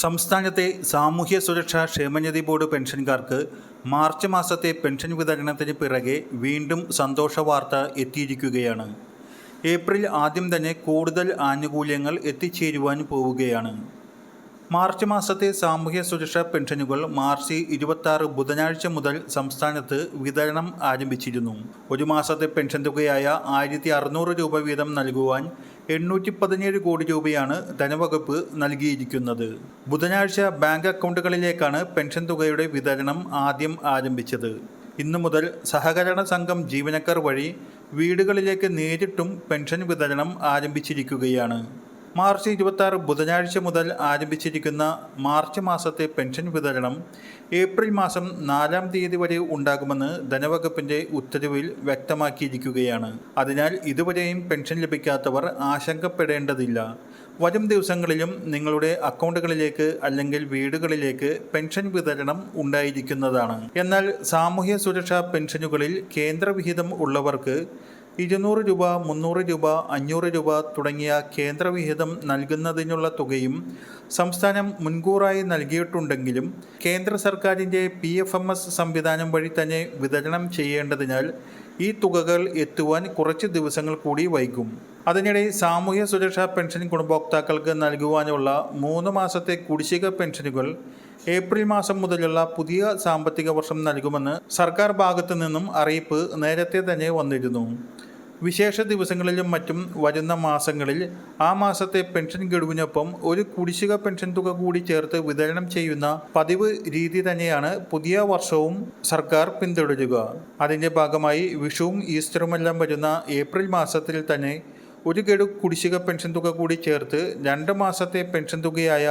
സംസ്ഥാനത്തെ സാമൂഹ്യ സുരക്ഷാ ക്ഷേമനിധി ബോർഡ് പെൻഷൻകാർക്ക് മാർച്ച് മാസത്തെ പെൻഷൻ വിതരണത്തിന് പിറകെ വീണ്ടും സന്തോഷ വാർത്ത എത്തിയിരിക്കുകയാണ്. ഏപ്രിൽ ആദ്യം തന്നെ കൂടുതൽ ആനുകൂല്യങ്ങൾ എത്തിച്ചേരുവാൻ പോവുകയാണ്. മാർച്ച് മാസത്തെ സാമൂഹ്യ സുരക്ഷാ പെൻഷനുകൾ മാർച്ച് ഇരുപത്തി ബുധനാഴ്ച മുതൽ സംസ്ഥാനത്ത് വിതരണം ആരംഭിച്ചിരുന്നു. ഒരു മാസത്തെ പെൻഷൻ തുകയായ ആയിരത്തി രൂപ വീതം നൽകുവാൻ എണ്ണൂറ്റി പതിനേഴ് കോടി രൂപയാണ് ധനവകുപ്പ് നൽകിയിരിക്കുന്നത്. ബുധനാഴ്ച ബാങ്ക് അക്കൗണ്ടുകളിലേക്കാണ് പെൻഷൻ തുകയുടെ വിതരണം ആദ്യം ആരംഭിച്ചത്. ഇന്നു മുതൽ സഹകരണ സംഘം ജീവനക്കാർ വഴി വീടുകളിലേക്ക് നേരിട്ടും പെൻഷൻ വിതരണം ആരംഭിച്ചിരിക്കുകയാണ്. മാർച്ച് ഇരുപത്തി ബുധനാഴ്ച മുതൽ ആരംഭിച്ചിരിക്കുന്ന മാർച്ച് മാസത്തെ പെൻഷൻ വിതരണം ഏപ്രിൽ മാസം നാലാം തീയതി വരെ ഉണ്ടാകുമെന്ന് ധനവകുപ്പിന്റെ ഉത്തരവിൽ വ്യക്തമാക്കിയിരിക്കുകയാണ്. അതിനാൽ ഇതുവരെയും പെൻഷൻ ലഭിക്കാത്തവർ ആശങ്കപ്പെടേണ്ടതില്ല. വരും ദിവസങ്ങളിലും നിങ്ങളുടെ അക്കൗണ്ടുകളിലേക്ക് അല്ലെങ്കിൽ വീടുകളിലേക്ക് പെൻഷൻ വിതരണം ഉണ്ടായിരിക്കുന്നതാണ്. എന്നാൽ സാമൂഹ്യ സുരക്ഷാ പെൻഷനുകളിൽ കേന്ദ്രവിഹിതം ഉള്ളവർക്ക് ഇരുന്നൂറ് രൂപ മുന്നൂറ് രൂപ അഞ്ഞൂറ് രൂപ തുടങ്ങിയ കേന്ദ്രവിഹിതം നൽകുന്നതിനുള്ള തുകയും സംസ്ഥാനം മുൻകൂറായി നൽകിയിട്ടുണ്ടെങ്കിലും കേന്ദ്ര സർക്കാരിന്റെ പി എഫ് എം എസ് സംവിധാനം വഴി തന്നെ വിതരണം ചെയ്യേണ്ടതിനാൽ ഈ തുകകൾ എത്തുവാൻ കുറച്ച് ദിവസങ്ങൾ കൂടി വൈകും. അതിനിടെ സാമൂഹ്യ സുരക്ഷാ പെൻഷൻ ഗുണഭോക്താക്കൾക്ക് നൽകുവാനുള്ള മൂന്ന് മാസത്തെ കുടിശ്ശിക പെൻഷനുകൾ ഏപ്രിൽ മാസം മുതലുള്ള പുതിയ സാമ്പത്തിക വർഷം നൽകുമെന്ന് സർക്കാർ ഭാഗത്തു നിന്നും അറിയിപ്പ് നേരത്തെ തന്നെ വന്നിരുന്നു. വിശേഷ ദിവസങ്ങളിലും മറ്റും വരുന്ന മാസങ്ങളിൽ ആ മാസത്തെ പെൻഷൻ ഗഡുവിനൊപ്പം ഒരു കുടിശ്ശിക പെൻഷൻ തുക കൂടി ചേർത്ത് വിതരണം ചെയ്യുന്ന പതിവ് രീതി തന്നെയാണ് പുതിയ വർഷവും സർക്കാർ പിന്തുടരുക. അതിന്റെ ഭാഗമായി വിഷുവും ഈസ്റ്ററുമെല്ലാം വരുന്ന ഏപ്രിൽ മാസത്തിൽ തന്നെ ഒരു ഗഡു കുടിശ്ശിക പെൻഷൻ തുക കൂടി ചേർത്ത് രണ്ട് മാസത്തെ പെൻഷൻ തുകയായ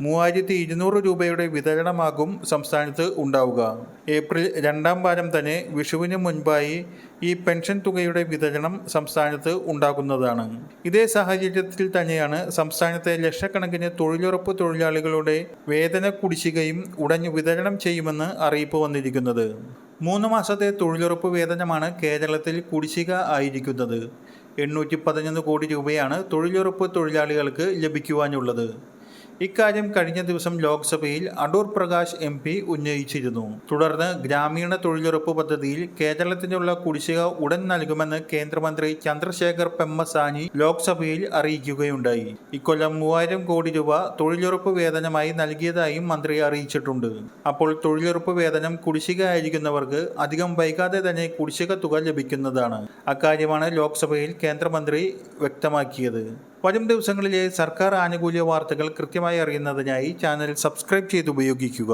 മൂവായിരത്തി ഇരുന്നൂറ് രൂപയുടെ വിതരണമാകും സംസ്ഥാനത്ത് ഉണ്ടാവുക. ഏപ്രിൽ രണ്ടാം വാരം തന്നെ വിഷുവിന് മുൻപായി ഈ പെൻഷൻ തുകയുടെ വിതരണം സംസ്ഥാനത്ത് ഉണ്ടാകുന്നതാണ്. ഇതേ സാഹചര്യത്തിൽ തന്നെയാണ് സംസ്ഥാനത്തെ ലക്ഷക്കണക്കിന് തൊഴിലുറപ്പ് തൊഴിലാളികളുടെ വേതന കുടിശ്ശികയും ഉടൻ വിതരണം ചെയ്യുമെന്ന് അറിയിപ്പ് വന്നിരിക്കുന്നത്. മൂന്ന് മാസത്തെ തൊഴിലുറപ്പ് വേതനമാണ് കേരളത്തിൽ കുടിശ്ശിക ആയിരിക്കുന്നത്. എണ്ണൂറ്റി പതിനൊന്ന് കോടി രൂപയാണ് തൊഴിലുറപ്പ് തൊഴിലാളികൾക്ക് ലഭിക്കുവാനുള്ളത്. ഇക്കാര്യം കഴിഞ്ഞ ദിവസം ലോക്സഭയിൽ അടൂർ പ്രകാശ് എം പി ഉന്നയിച്ചിരുന്നു. തുടർന്ന് ഗ്രാമീണ തൊഴിലുറപ്പ് പദ്ധതിയിൽ കേരളത്തിനുള്ള കുടിശ്ശിക ഉടൻ നൽകുമെന്ന് കേന്ദ്രമന്ത്രി ചന്ദ്രശേഖർ പെമ്മസാനി ലോക്സഭയിൽ അറിയിക്കുകയുണ്ടായി. ഇക്കൊല്ലം മൂവായിരം കോടി രൂപ തൊഴിലുറപ്പ് വേതനമായി നൽകിയതായും മന്ത്രി അറിയിച്ചിട്ടുണ്ട്. അപ്പോൾ തൊഴിലുറപ്പ് വേതനം കുടിശ്ശിക ആയിരിക്കുന്നവർക്ക് അധികം വൈകാതെ തന്നെ കുടിശ്ശിക തുക ലഭിക്കുന്നതാണ്. അക്കാര്യമാണ് ലോക്സഭയിൽ കേന്ദ്രമന്ത്രി വ്യക്തമാക്കിയത്. വരും ദിവസങ്ങളിലെ സർക്കാർ ആനുകൂല്യ വാർത്തകൾ കൃത്യമായി അറിയുന്നതിനായി ചാനൽ സബ്സ്ക്രൈബ് ചെയ്ത് ഉപയോഗിക്കുക.